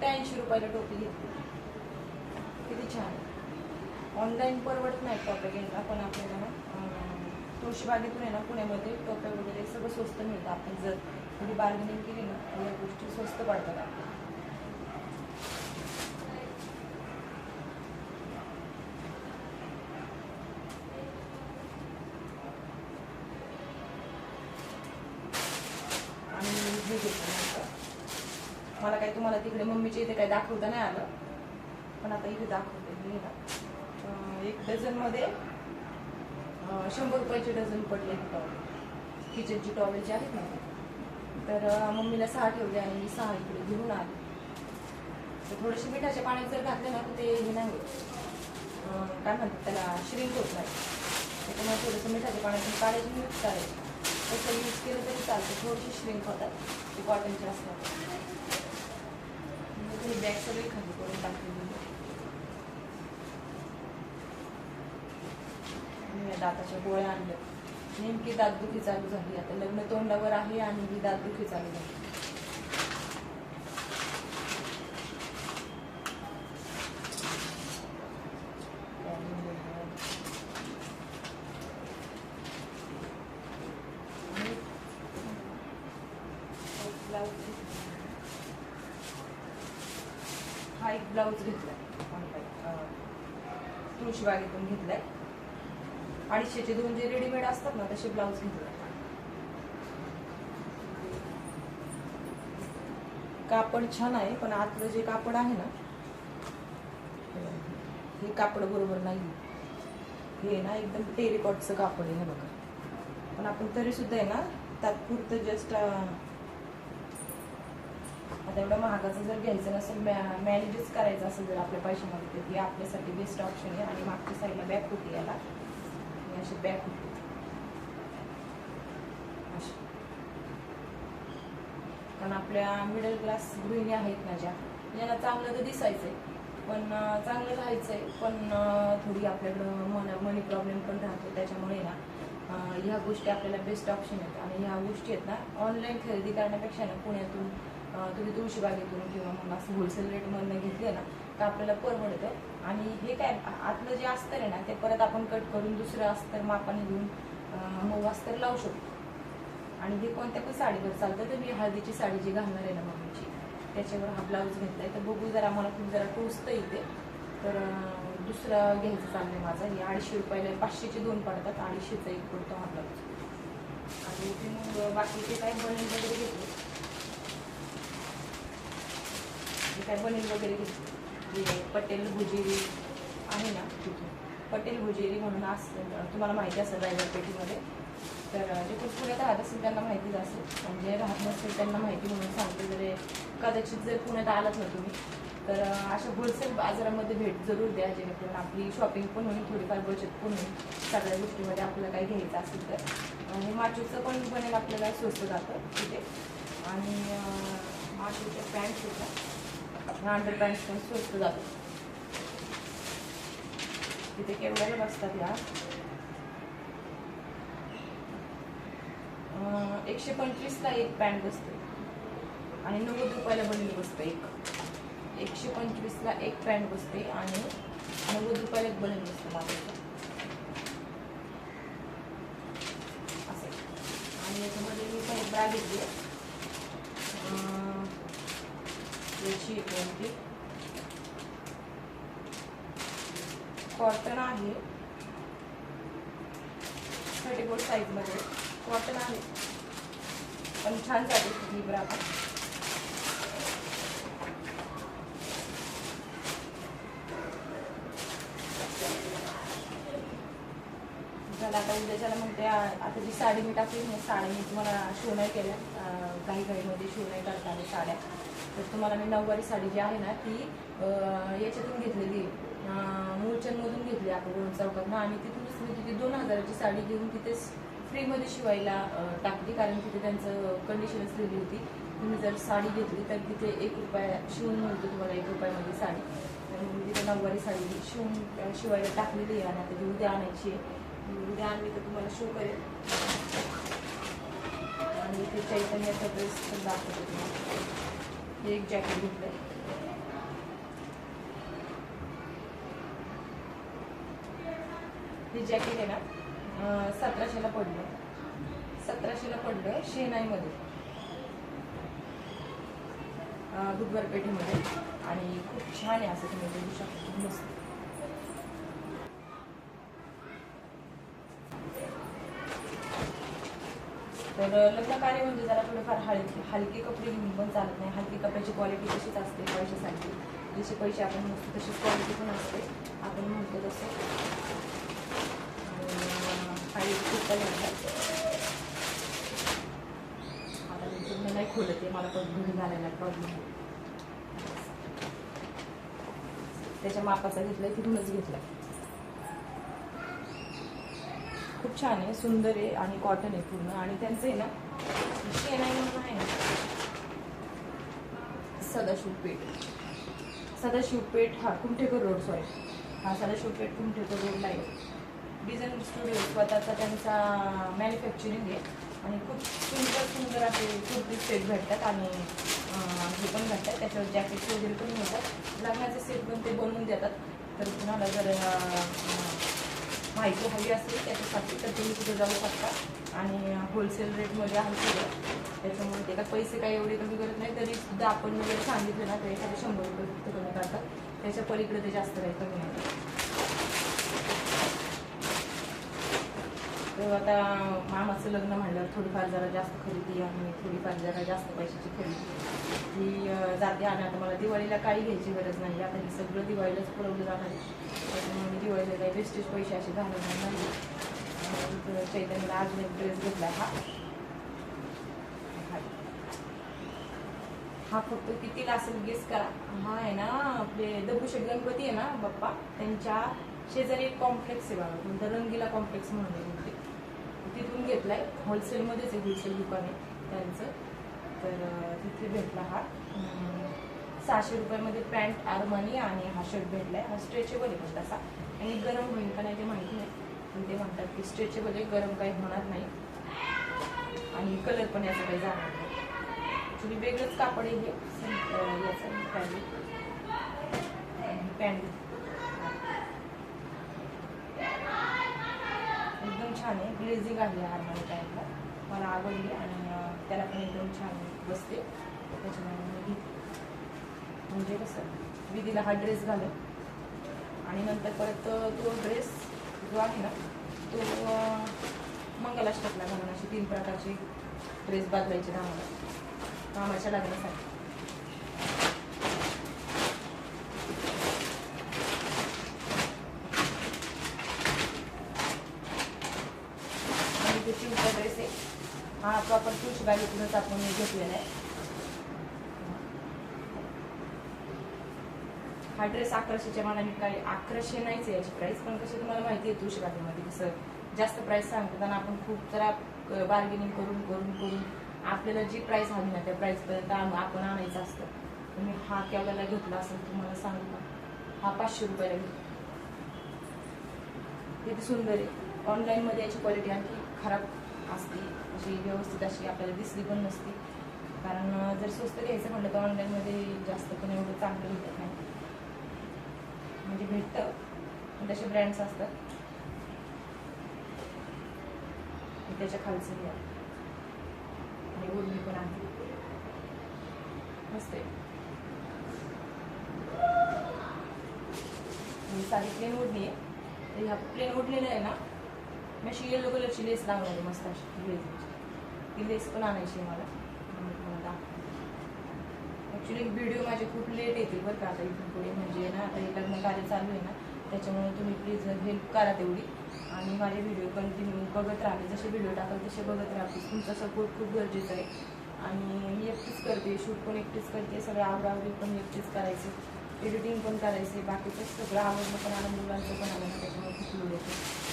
त्याऐंशी ऐंशी रुपयाला टोपी घेतली. किती छान. ऑनलाईन परवडत नाही टोप्या घ्यायला पण आपल्याला तुळशीबागेतून आहे ना पुण्यामध्ये टोप्या वगैरे सगळं स्वस्त मिळतं. आपण जर थोडी बार्गेनिंग केली ना या गोष्टी स्वस्त पडतात आपल्याला आणि हे घेतलं नंतर मला काही तुम्हाला तिकडे मम्मीच्या इथे काही दाखवता नाही आलं. पण आता इथे दाखवते मी ना एक डझनमध्ये शंभर रुपयाचे डझन पडले टॉवेल. किचनची टॉवेल जे आहेत ना तर मम्मीला सहा ठेवले आणि मी सहा इकडे घेऊन आले. तर थोडेसे मिठाच्या पाण्यात जर घातले ना तर ते हे नाही काय म्हणतात त्याला श्रिंक होत नाही. त्याच्यामुळे थोडंसं मिठाच्या पाण्यातून काढायची मिक्स करायची. तसं यूज केलं तरी चालतं. थोडीशी श्रिंक होतात. ते कॉटनचे असतात. म्हणजे बॅग सगळी खाली करून टाकलेली दाताच्या गोळ्या आणल्या नेमकी दातदुखी चालू झाली आता लग्न तोंडावर आहे आणि ही दातदुखी चालू झाली आणि एक ब्लाऊज हा एक ब्लाऊज घेतलाय ऑनलाईन तुळशीबागेतून घेतलाय. अडीचशेचे दोन जे रेडीमेड असतात ना तसे ब्लाऊज घेतले कापड छान आहे पण आतलं जे कापड आहे ना हे कापड बरोबर नाही. हे ना एकदम टेरिकॉटचं कापड आहे हे बघा. पण आपण तरी सुद्धा आहे ना तात्पुरतं जस्ट आता एवढं महागाचं जर घ्यायचं नसेल मॅनेजच करायचं असेल जर आपल्या पैशामध्ये तर हे आपल्यासाठी बेस्ट ऑप्शन आहे आणि मागच्या साईडला बॅक होती याला. आणि अशी बॅक होती. अशी. कारण आपल्या मिडल क्लास गृहिणी आहेत ना ज्या यांना चांगलं तर दिसायचंय पण चांगलं चांगलं राहायचंय पण थोडी आपल्याकडं मन मनी प्रॉब्लेम पण राहतो. त्याच्यामुळे ना ह्या गोष्टी आपल्याला बेस्ट ऑप्शन आहेत. आणि ह्या गोष्टी आहेत ना ऑनलाईन खरेदी करण्यापेक्षा ना पुण्यातून तुम्ही तुळशीबागेतून किंवा मग असं होलसेल रेटमधनं घेतले ना तर आपल्याला परवडतं. आणि हे काय आतलं जे अस्तर आहे ना ते परत आपण कट करून दुसरं अस्तर मापाने घेऊन मऊ अस्तर लावू शकतो. आणि हे कोणत्या पण साडीवर चालतं तर मी हळदीची साडी जी घालणार आहे ना मम्मीची त्याच्यावर हा ब्लाऊज घेतलाय. तर बघू जरा मला खूप जरा टोचतं इथे. तर दुसरं घ्यायचं चाललंय माझं. हे अडीचशे रुपयाला पाचशेचे दोन पडतात. अडीचशेचा एक पडतो हा ब्लाऊज आणि ते मग बाकीचे काय बनवून वगैरे घेतले? हे काय पनीर वगैरे घेतले. जे पटेल भुजेरी आहे ना तिथे. पटेल भुजेरी म्हणून असतं. तुम्हाला माहिती असेल रायगडपेठीमध्ये तर जे खूप पुण्यात राहत असेल त्यांना माहितीच असेल म्हणजे राहत नसेल त्यांना माहिती म्हणून सांगते. जर कदाचित जर पुण्यात आलात ना तुम्ही तर अशा होलसेल बाजारामध्ये भेट जरूर द्या. जेणेकरून आपली शॉपिंग पण होईल थोडीफार बचत पण होईल. सगळ्या गोष्टीमध्ये आपल्याला काही घ्यायचं असेल तर. आणि माचूचं पण बनेल आपल्याला स्वस्त जातं तिथे. आणि माचूच्या पॅन्ट सुद्धा. अंडर पॅन्ट पण स्वस्त जातं. तिथे केवढ्याला बसतात या? एकशे पंचवीसला एक पॅन्ट बसते. आणि नव्वद रुपयाला बनेल बसतं एक. एकशे पंचवीसला एक पॅन्ट बसते आणि नव्वद रुपयाला एक बनेल बसतं माझ्या असं. आणि याच्यामध्ये मी पण एक बॅग घेतली आहे. अं, याची आहे कॉटन आहे. थर्टी फोर साईजमध्ये कॉटन आहे. पण छान जाते ही ब्राका झालं आता उद्याच्याला म्हणते आता जी साडी मी टाकली साडी साड्या मी तुम्हाला शिवणाई केल्या. अं, काही घाईमध्ये शो करताना साड्या. तर तुम्हाला मी नऊवारी साडी जी आहे ना ती याच्यातून घेतलेली मूळचंदमधून घेतली आपण दोन चौकातनं आणि तिथूनच मी तिथे दोन हजाराची साडी घेऊन तिथेच फ्रीमध्ये शिवायला टाकली. कारण तिथे त्यांचं कंडिशनच दिली होती. तुम्ही जर साडी घेतली तर तिथे एक रुपया शिवून मिळतो तुम्हाला एक रुपयामध्ये साडी. मी तिथे नऊवारी साडी शिवून शिवायला टाकलेली आहे. आणि आता ती उद्या आणायची आहे. उद्या आणली तर तुम्हाला शो करेल. आणि इथे चैतन्याचा ड्रेस पण दाखवतो तुम्हाला. हे एक जॅकेट घेतलंय. हे जॅकेट आहे ना सतराशेला पडलं. सतराशेला पडलं शेनाईमध्ये अं, बुधवार पेठेमध्ये आणि खूप छान आहे असं तुम्ही बघू शकता. मस्त. तर लग्न कार्य म्हणजे जरा थोडेफार हलके हलके कपडे घेऊन पण चालत नाही. हलके कपड्याची क्वालिटी तशीच असते पैशासाठी. जसे पैसे आपण म्हणतो तशीच क्वालिटी पण असते. आपण म्हणतो तसं. काही आता मी पूर्ण नाही खोलत आहे. मला पण घरी घालायला प्रॉब्लेम त्याच्या मापाचा घेतलाय तिथूनच घेतलाय. खूप छान आहे सुंदर आहे आणि कॉटन आहे पूर्ण. आणि त्यांचं आहे ना शेणाई म्हणून आहे ना. सदाशिव पेठ. सदाशिव पेठ हा कुमठेकर रोड सॉरी हा सदाशिव पेठ कुमठेकर रोडला आहे. डिझाईन स्टुडिओ स्वतःचा त्यांचा मॅन्युफॅक्चरिंग आहे. आणि खूप सुंदर सुंदर असे कुर्ती सेट भेटतात आणि हे पण भेटतात. त्याच्यावर जॅकेट वगैरे पण मिळतात. लग्नाचे सेट पण ते बनवून देतात. तर तुम्हाला जर माहिती हवी असेल त्याच्यासाठी तर तुम्ही तिथे जाऊ शकता. आणि होलसेल रेटमध्ये आहे सगळं त्याच्यामुळे ते काय पैसे काही एवढे कमी करत नाही तरी सुद्धा आपण वगैरे सांगितलं ना तर एखादे शंभर रुपये फक्त कमी करतात. त्याच्या पलीकडे ते जास्त काही कमी आहे तर आता मामाचं लग्न म्हणलं थोडीफार जरा जास्त खरेदी आणि थोडीफार जरा जास्त पैशाची खरेदी. ही जाते आणि आता मला दिवाळीला काही घ्यायची गरज नाही. आता हे सगळं दिवाळीलाच पुरवलं जाणार आहे. त्याच्यामुळे मी दिवाळीला काही वेस्टेज पैसे असे घालवणार नाही. चैतन्यला अजून एक ड्रेस घेतला हा. हा. फक्त कितीला असेल गेस करा. हा आहे ना आपले दगडूशेठ गणपती आहे ना बाप्पा त्यांच्या शेजारी एक कॉम्प्लेक्स आहे बाबा. कोणतं रंगीला कॉम्प्लेक्स म्हणून तिथून घेतला तिथून घेतलाय होलसेलमध्येच आहे होलसेल दुकान आहे त्यांचं. तर तिथे भेटला हा. सहाशे रुपयामध्ये पॅन्ट आरमानी आणि हा शर्ट भेटलाय. हा स्ट्रेचेबल आहे पण तसा. आणि गरम होईल का नाही ते माहिती नाही. पण ते म्हणतात की स्ट्रेचेबल आहे गरम काही होणार नाही. आणि कलर पण याचा काही जाणार नाही. ॲक्च्युली वेगळंच कापड आहे हे. याचं पॅन्ट. पॅन्ट एकदम छान आहे. ग्लेझिंग आहे आरमानी टाईपला. मला आवडली आणि त्याला पण एकदम छान बसते. त्याच्यामुळे मी घेतली. म्हणजे कसं विधीला हा ड्रेस घालत आणि नंतर परत तो ड्रेस जो आहे ना तो मंगलाष्टकला घालून असे तीन प्रकारचे ड्रेस बदलायचे आम्हाला कामाच्या लग्नासाठी आणि तो चिवचा ड्रेस आहे हा प्रॉपर तुळशी आपण घेतलेला आहे. हा ड्रेस अकराशेच्या मानाने काही अकराशे नाहीच आहे याची प्राइस पण कशी तुम्हाला माहिती आहे तुळशी बागेमध्ये? कसं जास्त प्राइस सांगतो आणि आपण खूप जरा बार्गेनिंग करून करून करून आपल्याला जी प्राइस हवी ना त्या प्राइसपर्यंत आपण आणायचं असतं. तुम्ही हा केवढ्याला घेतला असेल तुम्हाला सांगू का? हा पाचशे रुपयाला घेतला. किती सुंदर आहे. ऑनलाईनमध्ये याची क्वालिटी आणखी खराब असते. अशी व्यवस्थित अशी आपल्याला दिसली पण नसते. कारण जर स्वस्त घ्यायचं म्हटलं तर ऑनलाईनमध्ये जास्त पण एवढं चांगलं भेटत नाही. म्हणजे भेटतं. पण तसे ब्रँड्स असतात. त्याच्या खालचं घ्या. आणि ओढणी पण आहे मस्त आहे. सारी साडी प्लेन ओढणी आहे. तर ह्या प्लेन ओढलेलं आहे ना मी अशी येलो कलरची लेस लावणार मस्त अशी लेसची ती लेस पण आणायची आहे मला तुम्हाला ॲक्च्युली व्हिडिओ माझे खूप लेट येतील बरं का आता इथून पुढे म्हणजे ना आता हे लग्न कार्य चालू आहे ना त्याच्यामुळे तुम्ही प्लीज हेल्प करा तेवढी आणि माझे व्हिडिओ कंटिन्यू बघत राहते जसे व्हिडिओ टाकाल तसे बघत राहते तुमचा सपोर्ट खूप गरजेचा आहे आणि मी एकटीच करते शूट पण एकटीच करते सगळं आवडावडी पण एकटीच करायचे एडिटिंग पण करायचे बाकीचं सगळं आवडलं पण आलं मुलांचं पण आलं त्याच्यामुळे खूप लोड येते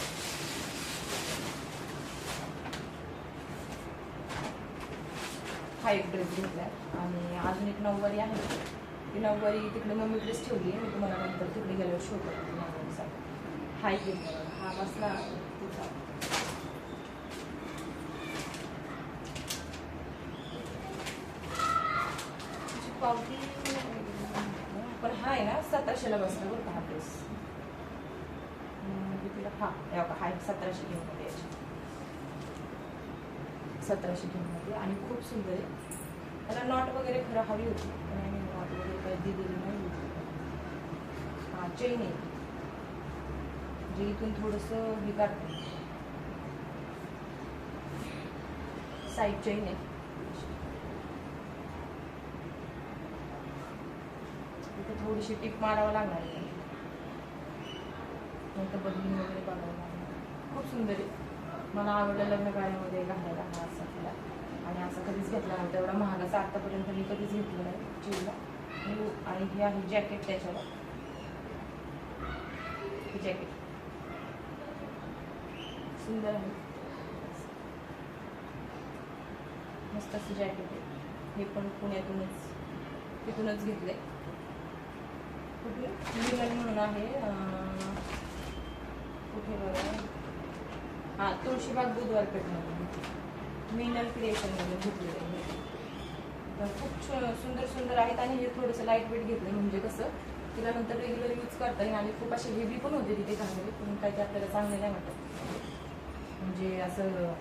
हा एक ड्रेस घेतलाय आणि अजून एक नऊवारी आहे. ती नऊवारी तिकडे मम्मी ड्रेस ठेवली आहे. मी तुम्हाला नंतर तिकडे गेल्यावर शो नऊवारीचा हा एक घेतला हा बसला. तिचा. पावती पण हा आहे ना सतराशेला बसला बरं का हा ड्रेस हम्म, हा हा सतराशे घेऊन याची सतराशे घेऊन आणि खूप सुंदर आहे. त्याला नॉट वगैरे खरं हवी होती पण आम्ही नॉट वगैरे काही दिलेली नाही. होती हां चेन आहे. जे इथून थोडंसं हे काढते. साईड चेन आहे. इथे थोडीशी टिप मारावं लागणार आहे. नंतर बदलून वगैरे बघावं लागणार. खूप सुंदर आहे. मला आवडलं लग्न गाडीमध्ये घालायला हा असा तिला आणि असा कधीच घेतला नव्हता एवढा महागाचा आत्तापर्यंत मी कधीच घेतलं नाही. चिवला आणि आणि हे आहे जॅकेट त्याच्यावर. हे जॅकेट. सुंदर आहे. मस्त असं जॅकेट आहे. हे पण पुण्यातूनच तिथूनच घेतले कुठे म्हणून आहे कुठे बघा हा तुळशीबाग बुधवार पेठमध्ये. मिनल क्रिएशनमध्ये घेतलेलं आहे. तर खूप छ- सुंदर सुंदर आहेत आणि हे थोडंसं लाइट वेट घेतलं म्हणजे कसं तिला नंतर रेग्युलर यूज करता येईल आणि खूप असे हेवी पण होते तिथे घालले पण काही ते आपल्याला चांगले नाही वाटत. म्हणजे असं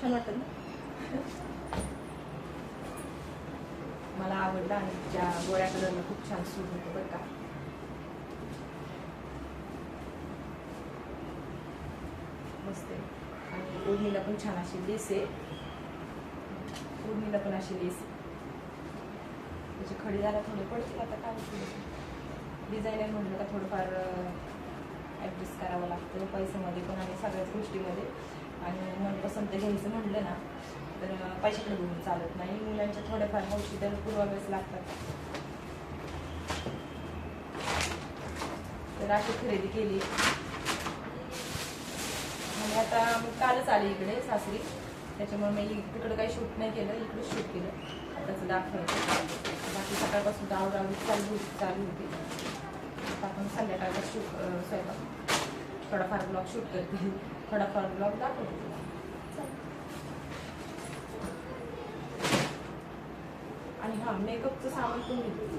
छान वाटतं ना? मला आवडलं आणि त्या गोळ्या कलरला खूप छान सूट होतं बरं का. असते. आणि ओढणीला पण छान अशी लेस आहे. ओढणीला पण अशी लेस आहे. त्याची खडी जरा थोडे पडतील आता काय डिझायनर म्हटलं का थोडंफार ॲडजस्ट करावं लागतं. पैशामध्ये पण आणि सगळ्याच गोष्टीमध्ये. आणि मनपसंत घ्यायचं म्हटलं ना तर पैशाकडे बघून चालत नाही. मुलांच्या थोड्याफार हौशी तर पुरवाव्याच लागतात. तर अशी खरेदी केली. आणि आता कालच आले इकडे सासरी. त्याच्यामुळे मी तिकडं काही शूट नाही केलं इकडे शूट केलं. आताच दाखवायचं. बाकी सकाळपासून तर आवडावी चालू होती चालू होती. आपण संध्याकाळचा शूट स्वयंपाक. थोडाफार ब्लॉग शूट करते. थोडाफार ब्लॉग दाखवते आणि हा मेकअपचं सामान पण घेतलं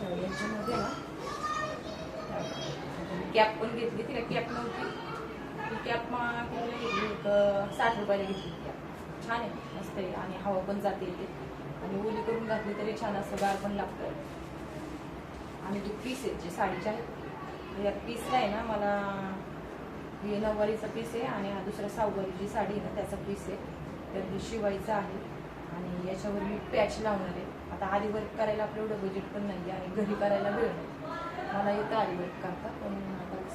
तर याच्यामध्ये ना कॅप पण घेतली तिला कॅप नव्हती. ती कॅप मग घेतली एक साठ रुपयाला घेतली कॅप. छान आहे मस्त आहे आणि हवा पण जाते आणि ओली करून घातली तरी छान असं गार पण लागतं. आणि जे पीस आहेत जे साडीच्या आहेत या पीसला आहे ना मला हे नऊवारीचा पीस आहे आणि हा दुसरा सहावारी जी साडी आहे ना त्याचा पीस आहे. तर हे आहे. आणि याच्यावर मी पॅच लावणार आहे. आता आधी वर्क करायला आपलं एवढं बजेट पण नाही आहे आणि घरी करायला वेळ नाही. मला येतं आधी वर्क करता पण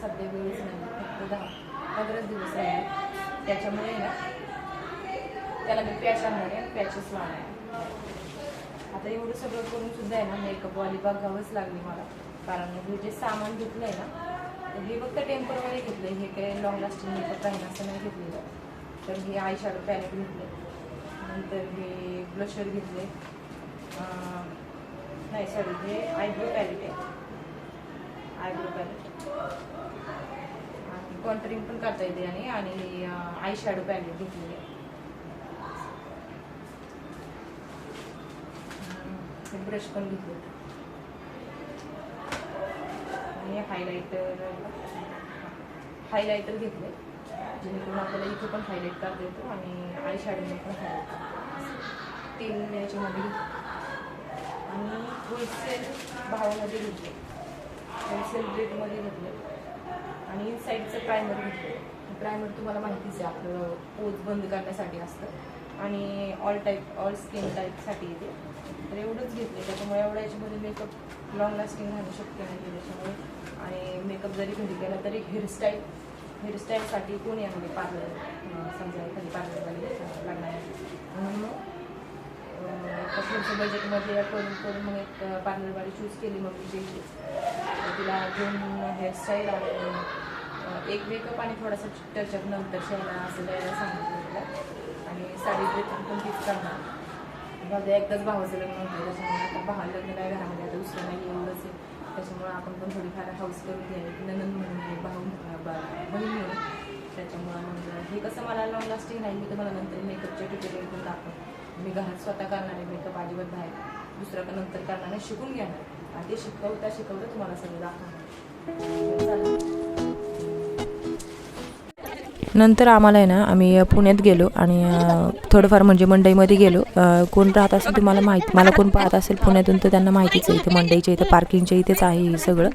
सध्या वेळच नाही फक्त दहा पंधराच दिवस राहिले त्याच्यामुळे ना त्याला मी पॅच आणणार आहे पॅचेस लावणार आहे. आता एवढं सगळं करून सुद्धा आहे ना मेकअपवाली बघावंच लागली मला. कारण हे जे सामान घेतलं आहे ना तर हे फक्त टेम्परवारी घेतलं हे काही लॉंग लास्टिंग मेकअप राहील असं नाही घेतलेलं. तर हे आय शॅडो पॅलेट घेतले नंतर हे ब्लशर घेतले नाही सॉरी हे आयब्रो पॅलेट आहे. आयब्रो पॅलेट कॉन्टरिंग पण करता येते आणि आणि आय शॅडो पॅलेट घेतलेले आहे. ब्रश पण घेतले आणि हायलायटर हायलायटर घेतले जेणेकरून आपल्याला इथे पण हायलाईट करता येतो आणि आय शॅडोने पण हायलाईट तीन याच्यामध्ये घेतले आणि होलसेल भावामध्ये घेतले होलसेल रेटमध्ये घेतले आणि इनसाईडचं प्रायमर घेतलं प्रायमर तुम्हाला माहितीच आहे आपलं पोज बंद करण्यासाठी असतं. आणि ऑल टाईप ऑल स्किन टाईपसाठी येते. तर एवढंच घेतले त्याच्यामुळे एवढ्या याच्यामध्ये मेकअप लॉंग लास्टिंग राहणं शक्य नाही त्याच्यामुळे. आणि मेकअप जरी घरी केला तरी हेअरस्टाईल हेअरस्टाईलसाठी कोणी यामध्ये पार्लर समजा एखादी पार्लरवाली लागणार आहे. म्हणून मग बजेटमध्ये करून करून मग एक पार्लरवाडी चूज केली मग तिची तिला दोन हेअरस्टाईल आणि एक मेकअप आणि थोडासा टचअप नंतर शेणा असं द्यायला सांगितलं तिला. आणि साडी ड्रेसिंग पण तीच करणार. माझं एकदाच भावाचं लग्न होतं त्याच्यामुळे आता भावा लग्न काय घरामध्ये आता दुसरं नाही एवढंच आहे. त्याच्यामुळे आपण पण थोडीफार हाऊस करून घ्यावी. ननंद म्हणून घे भाऊ म्हणून कसं मला लॉंग लास्टिंग राहील मी तुम्हाला नंतर मेकअपच्या ट्युटोरियल पण दाखव मी घरात स्वतः करणार आहे मेकअप अजिबात बाहेर दुसरं नंतर करणार नाही शिकून घेणार. आणि ते शिकवता शिकवता तुम्हाला सगळं दाखवणार. नंतर आम्हाला आहे ना आम्ही पुण्यात गेलो आणि थोडंफार म्हणजे मंडईमध्ये गेलो. कोण राहत असेल तुम्हाला माहिती मला कोण पाहत असेल पुण्यातून तर त्यांना माहितीच आहे. इथे मंडईच्या इथे पार्किंगच्या इथेच आहे हे सगळं.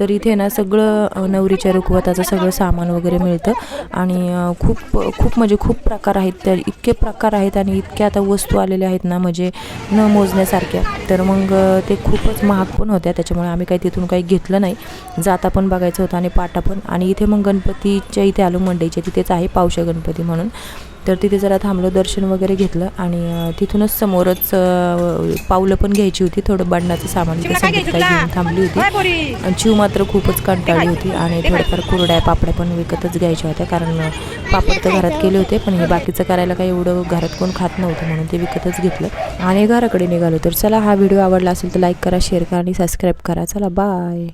तर इथे ना सगळं नवरीच्या रुखवताचं सगळं सामान वगैरे मिळतं. आणि खूप खूप म्हणजे खूप प्रकार आहेत. तर इतके प्रकार आहेत आणि इतक्या आता वस्तू आलेल्या आहेत ना म्हणजे न मोजण्यासारख्या. तर मग ते खूपच महाग पण होत्या. त्याच्यामुळे आम्ही काही तिथून काही घेतलं नाही. जाता पण बघायचं होतं आणि पाटा पण. आणि इथे मग गणपतीच्या इथे आलो मंडईच्या तिथेच आहे पावशा गणपती म्हणून. तर तिथे जरा थांबलो दर्शन वगैरे घेतलं आणि तिथूनच समोरच पावलं पण घ्यायची होती थोडं बंडाचं सामान घेऊन थांबली होती. आणि चिव मात्र खूपच कंटाळली होती आणि थोडंफार कुरड्या पापड्या पण विकतच घ्यायच्या होत्या कारण पापड तर घरात केले होते पण हे बाकीचं करायला काही एवढं घरात कोण खात नव्हतं म्हणून ते विकतच घेतलं. आणि घराकडे निघालो. तर चला हा व्हिडिओ आवडला असेल तर लाईक करा शेअर करा आणि सबस्क्राईब करा. चला बाय